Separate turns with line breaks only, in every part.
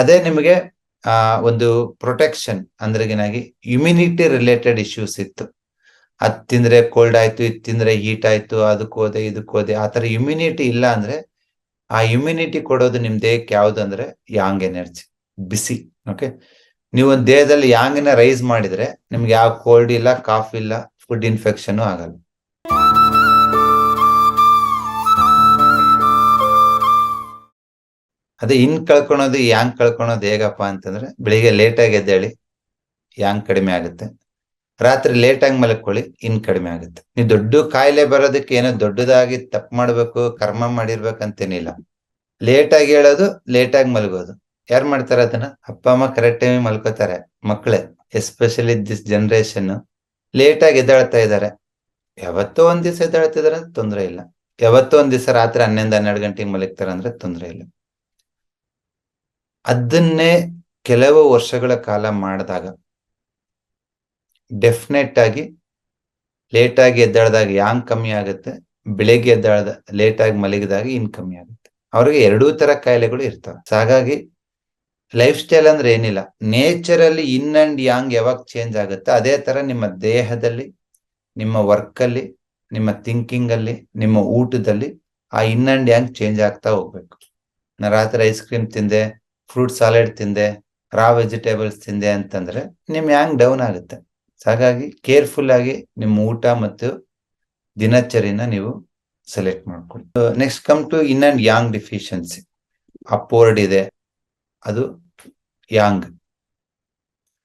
ಅದೇ ನಿಮಗೆ ಒಂದು ಪ್ರೊಟೆಕ್ಷನ್ ಅಂದ್ರೆಗಿನಾಗಿ ಇಮ್ಯುನಿಟಿ ರಿಲೇಟೆಡ್ ಇಶ್ಯೂಸ್ ಇತ್ತು. ಅದ್ ತಿಂದ್ರೆ ಕೋಲ್ಡ್ ಆಯ್ತು, ಇದು ತಿಂದ್ರೆ ಹೀಟ್ ಆಯ್ತು ಅದಕ್ಕೆ ಹೋದೆ ಇದಕ್ಕೆ ಹೋದೆ, ಆ ತರ ಇಮ್ಯುನಿಟಿ ಇಲ್ಲ ಅಂದ್ರೆ ಆ ಇಮ್ಯುನಿಟಿ ಕೊಡೋದು ನಿಮ್ ದೇಹಕ್ಕೆ ಯಾವ್ದು ಅಂದ್ರೆ ಯಾಂಗ್ ಎನರ್ಜಿ ಬಿಸಿ ಓಕೆ ನೀವು ಒಂದು ದೇಹದಲ್ಲಿ ಯಾಂಗ್ನ ರೈಸ್ ಮಾಡಿದ್ರೆ ನಿಮ್ಗೆ ಯಾವ ಕೋಲ್ಡ್ ಇಲ್ಲ ಕಾಫ್ ಇಲ್ಲ ಫುಡ್ ಇನ್ಫೆಕ್ಷನ್ ಆಗಲ್ಲ. ಅದೇ ಇನ್ ಕಳ್ಕೊಳೋದು ಯಾಂಗ್ ಕಳ್ಕೊಳೋದು ಹೇಗಪ್ಪ ಅಂತಂದ್ರೆ, ಬೆಳಿಗ್ಗೆ ಲೇಟ್ ಆಗಿ ಎದ್ದೇಳಿ ಯಾಂಗ್ ಕಡಿಮೆ ಆಗುತ್ತೆ. ರಾತ್ರಿ ಲೇಟ್ ಆಗಿ ಮಲ್ಕೊಳ್ಳಿ, ಇನ್ ಕಡಿಮೆ ಆಗುತ್ತೆ. ನೀವು ದೊಡ್ಡ ಕಾಯಿಲೆ ಬರೋದಕ್ಕೆ ಏನೋ ದೊಡ್ಡದಾಗಿ ತಪ್ಪು ಮಾಡ್ಬೇಕು, ಕರ್ಮ ಮಾಡಿರ್ಬೇಕಂತೇನಿಲ್ಲ ಲೇಟ್ ಆಗಿ ಹೇಳೋದು ಲೇಟ್ ಆಗಿ ಮಲಗೋದು. ಯಾರು ಮಾಡ್ತಾರೆ ಅದನ್ನ? ಅಪ್ಪ, ಅಮ್ಮ ಕರೆಕ್ಟ್ ಟೈಮ್ ಮಲ್ಕೋತಾರೆ. ಮಕ್ಕಳೇ ಎಸ್ಪೆಷಲಿ ದಿಸ್ ಜನರೇಷನ್ ಲೇಟ್ ಆಗಿ ಎದ್ದಾಳ್ತಾ ಇದ್ದಾರೆ ಯಾವತ್ತೋ ಒಂದ್ ದಿವಸ ಎದ್ದಾಳ್ತಿದಾರೆ ತೊಂದ್ರೆ ಇಲ್ಲ. ಯಾವತ್ತೋ ಒಂದ್ ದಿವಸ ರಾತ್ರಿ ಹನ್ನೊಂದು, ಹನ್ನೆರಡು ಗಂಟೆಗೆ ಮಲಗ್ತಾರೆ ಅಂದ್ರೆ ತೊಂದ್ರೆ ಇಲ್ಲ. ಅದನ್ನೇ ಕೆಲವು ವರ್ಷಗಳ ಕಾಲ ಮಾಡಿದಾಗ ಡೆಫಿನೆಟ್ ಆಗಿ ಲೇಟಾಗಿ ಎದ್ದಾಳ್ದಾಗ ಯಾಂಗ್ ಕಮ್ಮಿ ಆಗುತ್ತೆ? ಬೆಳಿಗ್ಗೆ ಎದ್ದಾಳ್ದ ಲೇಟಾಗಿ ಮಲಗಿದಾಗ ಇನ್ ಕಮ್ಮಿ ಆಗುತ್ತೆ. ಅವ್ರಿಗೆ ಎರಡೂ ತರ ಕಾಯಿಲೆಗಳು ಇರ್ತವೆ. ಹಾಗಾಗಿ ಲೈಫ್ ಸ್ಟೈಲ್ ಅಂದ್ರೆ ಏನಿಲ್ಲ. ನೇಚರ್ ಅಲ್ಲಿ ಇನ್ ಅಂಡ್ ಯಾಂಗ್ ಯಾವಾಗ ಚೇಂಜ್ ಆಗುತ್ತೆ, ಅದೇ ತರ ನಿಮ್ಮ ದೇಹದಲ್ಲಿ, ನಿಮ್ಮ ವರ್ಕ್ ಅಲ್ಲಿ, ನಿಮ್ಮ ಥಿಂಕಿಂಗ್ ಅಲ್ಲಿ, ನಿಮ್ಮ ಊಟದಲ್ಲಿ ಆ ಇನ್ ಅಂಡ್ ಯಾಂಗ್ ಚೇಂಜ್ ಆಗ್ತಾ ಹೋಗ್ಬೇಕು. ನಾ ರಾತ್ರಿ ಐಸ್ ಕ್ರೀಮ್ ತಿಂದೆ ಫ್ರೂಟ್ ಸಾಲೆಡ್ ತಿಂದೆ ರಾ ವೆಜಿಟೇಬಲ್ಸ್ ತಿಂದೆ ಅಂತಂದ್ರೆ ನಿಮ್ ಯಾಂಗ್ ಡೌನ್ ಆಗುತ್ತೆ. ಹಾಗಾಗಿ ಕೇರ್ಫುಲ್ ಆಗಿ ನಿಮ್ಮ ಊಟ ಮತ್ತು ದಿನಚರಿನ ನೀವು ಸೆಲೆಕ್ಟ್ ಮಾಡ್ಕೊಳ್ಳಿ. Next come to yin and yang deficiency upward ಇದೆ ಅದು ಯಾಂಗ್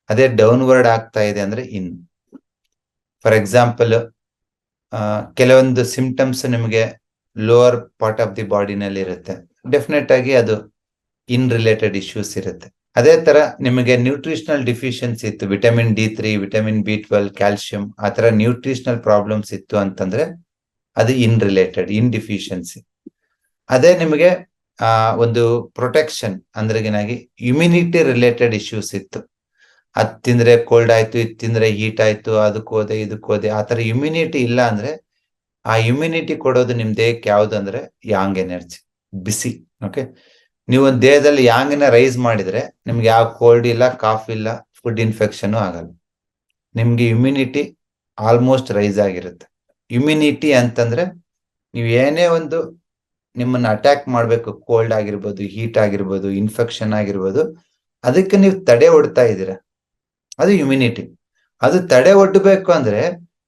ಅದೇ ಡೌನ್ವರ್ಡ್ ಆಗ್ತಾ ಇದೆ ಅಂದ್ರೆ ಇನ್ ಫಾರ್ ಎಕ್ಸಾಂಪಲ್ ಕೆಲವೊಂದು ಸಿಂಪ್ಟಮ್ಸ್ ನಿಮಗೆ ಲೋವರ್ ಪಾರ್ಟ್ ಆಫ್ ದಿ ಬಾಡಿನಲ್ಲಿ ಇರುತ್ತೆ ಡೆಫಿನೆಟ್ ಆಗಿ ಅದು ಇನ್ ರಿಲೇಟೆಡ್ ಇಶ್ಯೂಸ್ ಇರುತ್ತೆ. ಅದೇ ತರ ನಿಮಗೆ ನ್ಯೂಟ್ರಿಷನಲ್ ಡಿಫಿಷಿಯನ್ಸಿ ಇತ್ತು vitamin D three vitamin B twelve calcium ಆ ತರ ನ್ಯೂಟ್ರಿಷನಲ್ ಪ್ರಾಬ್ಲಮ್ಸ್ ಇತ್ತು ಅಂತಂದ್ರೆ ಅದು ಇನ್ ರಿಲೇಟೆಡ್ ಇನ್ ಡಿಫಿಷಿಯನ್ಸಿ ಅದೇ ನಿಮಗೆ ಒಂದು ಪ್ರೊಟೆಕ್ಷನ್ ಅಂದ್ರೆಗಿನಾಗಿ ಇಮ್ಯುನಿಟಿ ರಿಲೇಟೆಡ್ ಇಶ್ಯೂಸ್ ಇತ್ತು. ಅದ್ ತಿಂದ್ರೆ ಕೋಲ್ಡ್ ಆಯ್ತು, ಇದು ತಿಂದ್ರೆ ಹೀಟ್ ಆಯ್ತು, ಅದಕ್ಕೆ ಹೋದೆ, ಇದಕ್ಕೆ ಹೋದೆ, ಆ ತರ ಇಮ್ಯುನಿಟಿ ಇಲ್ಲ ಅಂದ್ರೆ ಆ ಇಮ್ಯುನಿಟಿ ಕೊಡೋದು ನಿಮ್ ದೇಹಕ್ಕೆ ಯಾವ್ದು ಅಂದ್ರೆ ಯಾಂಗ್ ಎನರ್ಜಿ ಬಿಸಿ ಓಕೆ ನೀವು ಒಂದು ದೇಹದಲ್ಲಿ ಯಾಂಗಿನ ರೈಸ್ ಮಾಡಿದ್ರೆ ನಿಮ್ಗೆ ಯಾವ ಕೋಲ್ಡ್ ಇಲ್ಲ ಕಾಫ್ ಇಲ್ಲ ಫುಡ್ ಇನ್ಫೆಕ್ಷನ್ ಆಗಲ್ಲ. ನಿಮ್ಗೆ ಇಮ್ಯುನಿಟಿ ಆಲ್ಮೋಸ್ಟ್ ರೈಸ್ ಆಗಿರುತ್ತೆ. ಇಮ್ಯುನಿಟಿ ಅಂತಂದ್ರೆ ನೀವು ಏನೇ ಒಂದು ನಿಮ್ಮನ್ನ ಅಟ್ಯಾಕ್ ಮಾಡಬೇಕು ಕೋಲ್ಡ್ ಆಗಿರ್ಬೋದು ಹೀಟ್ ಆಗಿರ್ಬೋದು ಇನ್ಫೆಕ್ಷನ್ ಆಗಿರ್ಬೋದು, ಅದಕ್ಕೆ ನೀವು ತಡೆ ಒಡ್ತಾ ಇದ್ದೀರಾ. ಅದು ಇಮ್ಯುನಿಟಿ ಅದು ತಡೆ ಒಡ್ಡಬೇಕು ಅಂದ್ರೆ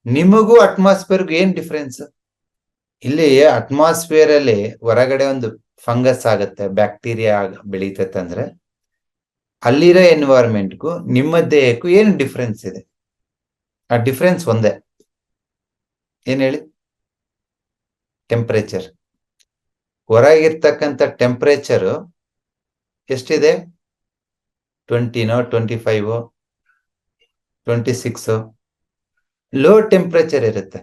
ನಿಮಗೂ ಅಟ್ಮಾಸ್ಫಿಯರ್ಗೂ ಏನ್ ಡಿಫ್ರೆನ್ಸ್ ಇಲ್ಲಿ ಅಟ್ಮಾಸ್ಫಿಯರ್ ಅಲ್ಲಿ ಹೊರಗಡೆ ಒಂದು ಫಂಗಸ್ ಆಗುತ್ತೆ, ಬ್ಯಾಕ್ಟೀರಿಯಾ ಬೆಳೀತೈತೆ ಅಂದ್ರೆ ಅಲ್ಲಿರೋ ಎನ್ವೈರನ್ಮೆಂಟ್ಗೂ ನಿಮ್ಮ ದೇಹಕ್ಕೂ ಏನು ಡಿಫ್ರೆನ್ಸ್ ಇದೆ? ಆ ಡಿಫ್ರೆನ್ಸ್ ಒಂದೇ. ಏನ್ ಹೇಳಿ? ಟೆಂಪರೇಚರ್ ಹೊರಗಿರ್ತಕ್ಕಂಥ ಟೆಂಪ್ರೇಚರು ಎಷ್ಟಿದೆ? ಟ್ವೆಂಟಿನೋ twenty five twenty six low temperature ಇರುತ್ತೆ.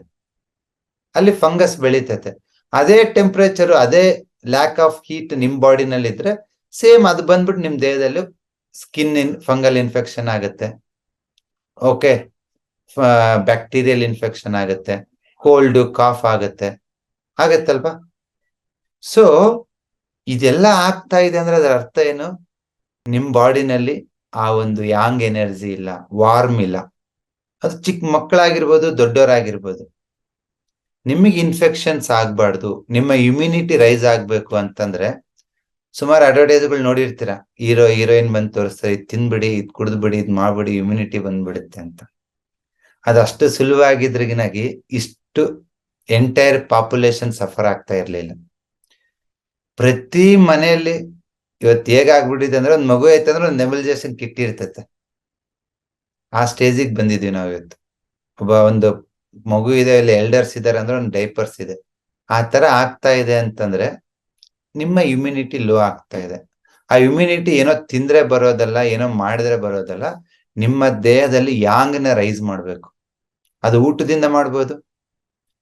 ಅಲ್ಲಿ ಫಂಗಸ್ ಬೆಳೀತೈತೆ. ಅದೇ ಟೆಂಪ್ರೇಚರು ಅದೇ ಲ್ಯಾಕ್ ಆಫ್ ಹೀಟ್ ನಿಮ್ ಬಾಡಿನಲ್ಲಿ ಇದ್ರೆ ಸೇಮ್ ಅದು ಬಂದ್ಬಿಟ್ಟು ನಿಮ್ ದೇಹದಲ್ಲಿ ಸ್ಕಿನ್ ಇನ್ ಫಂಗಲ್ ಇನ್ಫೆಕ್ಷನ್ ಆಗುತ್ತೆ. ಓಕೆ ಬ್ಯಾಕ್ಟೀರಿಯಲ್ ಇನ್ಫೆಕ್ಷನ್ ಆಗುತ್ತೆ. ಕೋಲ್ಡ್ ಕಾಫ್ ಆಗುತ್ತೆ. ಆಗತ್ತಲ್ವಾ? ಸೊ ಇದೆಲ್ಲ ಆಗ್ತಾ ಇದೆ ಅಂದ್ರೆ ಅದರ ಅರ್ಥ ಏನು? ನಿಮ್ ಬಾಡಿನಲ್ಲಿ ಆ ಒಂದು ಯಾಂಗ್ ಎನರ್ಜಿ ಇಲ್ಲ ವಾರ್ಮ್ ಇಲ್ಲ. ಅದು ಚಿಕ್ಕ ಮಕ್ಕಳಾಗಿರ್ಬೋದು, ದೊಡ್ಡವರಾಗಿರ್ಬೋದು. ನಿಮಗೆ ಇನ್ಫೆಕ್ಷನ್ಸ್ ಆಗ್ಬಾರ್ದು, ನಿಮ್ಮ ಇಮ್ಯುನಿಟಿ ರೈಸ್ ಆಗ್ಬೇಕು ಅಂತಂದ್ರೆ ಸುಮಾರು ಅಡ್ವರ್ಟೈಸ್ಗಳು ನೋಡಿರ್ತೀರಾ, ಹೀರೋ ಹೀರೋಯಿನ್ ಬಂದು ತೋರಿಸ್ತಾರೆ, ಇದು ತಿನ್ಬಿಡಿ, ಇದ್ ಕುಡಿದ್ಬಿಡಿ, ಇದ್ ಮಾಡ್ಬಿಡಿ ಇಮ್ಯುನಿಟಿ ಬಂದ್ಬಿಡುತ್ತೆ ಅಂತ. ಅದಷ್ಟು ಸುಲಭ ಆಗಿದ್ರಿಗಿನಾಗಿ ಇಷ್ಟು ಎಂಟೈರ್ ಪಾಪ್ಯುಲೇಷನ್ ಸಫರ್ ಆಗ್ತಾ ಇರಲಿಲ್ಲ. ಪ್ರತಿ ಮನೆಯಲ್ಲಿ ಇವತ್ತು ಹೇಗಾಗ್ಬಿಟ್ಟಿದೆ ಅಂದ್ರೆ ಒಂದು ಮಗು ಅಂದ್ರೆ ಒಂದು ನೆಬಲೈಸೇಷನ್ ಕಿಟ್ ಇರ್ತೈತೆ ಆ ಸ್ಟೇಜಿಗೆ ಬಂದಿದೀವಿ ನಾವು ಇವತ್ತು. ಒಬ್ಬ ಒಂದು ಮಗು ಇದೆ ಇಲ್ಲಿ ಎಲ್ಡರ್ಸ್ ಇದಾರೆ ಅಂದ್ರೆ ಒಂದು ಡೈಪರ್ಸ್ ಇದೆ. ಆ ತರ ಆಗ್ತಾ ಇದೆ ಅಂತಂದ್ರೆ ನಿಮ್ಮ ಇಮ್ಯುನಿಟಿ ಲೋ ಆಗ್ತಾ ಇದೆ. ಆ ಇಮ್ಯುನಿಟಿ ಏನೋ ತಿಂದ್ರೆ ಬರೋದಲ್ಲ, ಏನೋ ಮಾಡಿದ್ರೆ ಬರೋದಲ್ಲ, ನಿಮ್ಮ ದೇಹದಲ್ಲಿ ಯಾಂಗ್ನ ರೈಸ್ ಮಾಡ್ಬೇಕು. ಅದು ಊಟದಿಂದ ಮಾಡ್ಬೋದು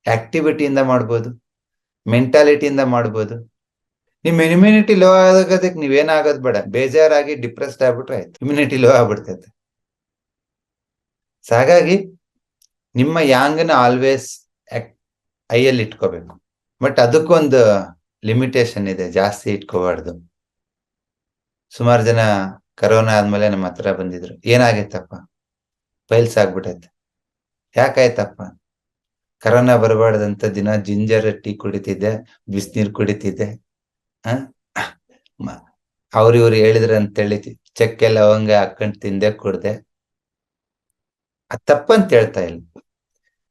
ಆಕ್ಟಿವಿಟಿಯಿಂದ ಮಾಡ್ಬೋದು ಮೆಂಟಾಲಿಟಿಯಿಂದ ಮಾಡ್ಬೋದು. ನಿಮ್ಮ ಇಮ್ಯುನಿಟಿ ಲೋ ಆಗೋದಕ್ಕೆ ನೀವೇನಾಗೋದು ಬೇಡ, ಬೇಜಾರಾಗಿ ಡಿಪ್ರೆಸ್ಡ್ ಆಗ್ಬಿಟ್ರೆ ಆಯ್ತು. ಇಮ್ಯುನಿಟಿ ಲೋ ಆಗ್ಬಿಡ್ತೈತೆ. ಹಾಗಾಗಿ ನಿಮ್ಮ ಯಾಂಗ್ನ ಆಲ್ವೇಸ್ ಐಯಲ್ಲಿ ಇಟ್ಕೋಬೇಕು. ಬಟ್ ಅದಕ್ಕೊಂದು ಲಿಮಿಟೇಷನ್ ಇದೆ, ಜಾಸ್ತಿ ಇಟ್ಕೋಬಾರ್ದು. ಸುಮಾರು ಜನ ಕರೋನಾ ಆದ್ಮೇಲೆ ನಮ್ಮ ಹತ್ರ ಬಂದಿದ್ರು. ಏನಾಗೈತಪ್ಪ? ಪೈಲ್ಸ್ ಆಗ್ಬಿಟೈತೆ. ಯಾಕಾಯ್ತಪ್ಪ? ಕರೋನಾ ಬರಬಾರ್ದಂತ ದಿನ ಜಿಂಜರ್ ಟೀ ಕುಡಿತಿದ್ದೆ, ಬಿಸಿನೀರು ಕುಡಿತಿದ್ದೆ ಆ ಅವ್ರಿವ್ರು ಹೇಳಿದ್ರೆ ಅಂತ ಹೇಳಿದ್ರ ಅಂತೇಳಿ ಚಕ್ಕೆ ಲವಂಗ ಹಾಕೊಂಡ್ ತಿಂದೆ, ಕುಡ್ದೆ. ಆ ತಪ್ಪಂತ ಹೇಳ್ತಾ ಇಲ್ಲ.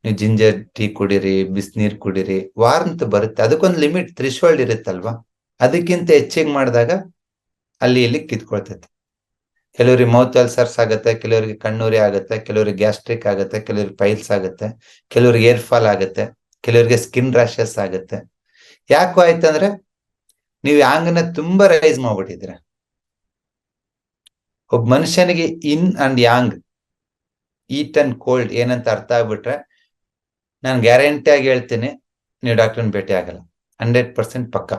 ನೀವು ಜಿಂಜರ್ ಟೀ ಕುಡೀರಿ, ಬಿಸಿನೀರ್ ಕುಡೀರಿ ವಾರಂತ ಬರುತ್ತೆ. ಅದಕ್ಕೊಂದು ಲಿಮಿಟ್ ತ್ರಿಶ್ವಲ್ಡ್ ಇರುತ್ತಲ್ವಾ? ಅದಕ್ಕಿಂತ ಹೆಚ್ಚಿಗೆ ಮಾಡಿದಾಗ ಅಲ್ಲಿ ಇಲ್ಲಿ ಕಿತ್ಕೊಳ್ತೈತೆ. ಕೆಲವರಿಗೆ ಮೌತ್ ಅಲ್ಸರ್ಸ್ ಆಗುತ್ತೆ, ಕೆಲವರಿಗೆ ಕಣ್ಣೂರಿ ಆಗುತ್ತೆ, ಕೆಲವರಿಗೆ ಗ್ಯಾಸ್ಟ್ರಿಕ್ ಆಗುತ್ತೆ, ಕೆಲವರಿಗೆ ಪೈಲ್ಸ್ ಆಗುತ್ತೆ, ಕೆಲವರಿಗೆ ಏರ್ ಫಾಲ್ ಆಗುತ್ತೆ, ಕೆಲವರಿಗೆ ಸ್ಕಿನ್ ರ್ಯಾಷಸ್ ಆಗುತ್ತೆ. ಯಾಕೋ ಆಯ್ತಂದ್ರೆ ನೀವು ಯಾಂಗನ ತುಂಬಾ ರೈಸ್ ಮಾಡ್ಬಿಟ್ಟಿದ್ರೆ ಒಬ್ಬ ಮನುಷ್ಯನಿಗೆ yin and yang heat and cold ಏನಂತ ಅರ್ಥ ಆಗ್ಬಿಟ್ರೆ ನಾನು ಗ್ಯಾರಂಟಿ ಆಗಿ ಹೇಳ್ತೀನಿ ನೀವು ಡಾಕ್ಟರ್ನ ಭೇಟಿ ಆಗಲ್ಲ. ಹಂಡ್ರೆಡ್ ಪರ್ಸೆಂಟ್ ಪಕ್ಕ.